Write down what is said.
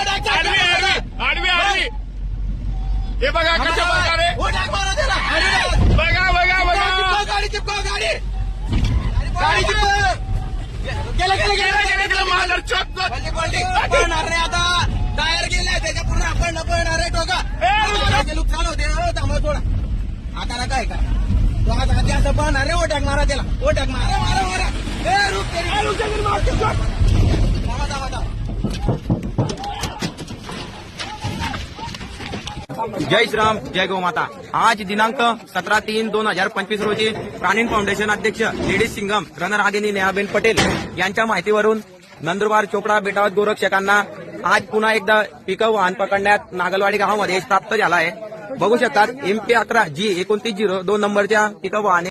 आडवी आडवी हे बघा कशा प्रकारे. हो. बघा बघा बघा. गाडी चिपकाव गाडी गाडी. आता. टायर गेले त्याच्या पूर्ण आपण पळणार रे टोका नुकसान होते हो, थांबा थोडा आता ना काय काय तो आता असं पळणार रे ओटॅक मारा त्याला. ओटॅक मारा मारा मारा. ए रुक जय श्राम जय गोमाता आज दिनांक सतरा तीन दोन हजार पंचवीस रोजी प्राणीन फाउंडेशन अध्यक्ष लेडीज सिंगम रणरागिनी नेहाबेन पटेल यांच्या माहितीवरून नंदुरबार चोपडा बेटावत गोरक्षकांना आज पुन्हा एकदा पिकं वाहन पकडण्यात नागलवाडी गावामध्ये प्राप्त झाला आहे. बघू शकतात एमपी अकरा जी एकोणतीस झिरो दोन नंबरच्या पिकं वाहने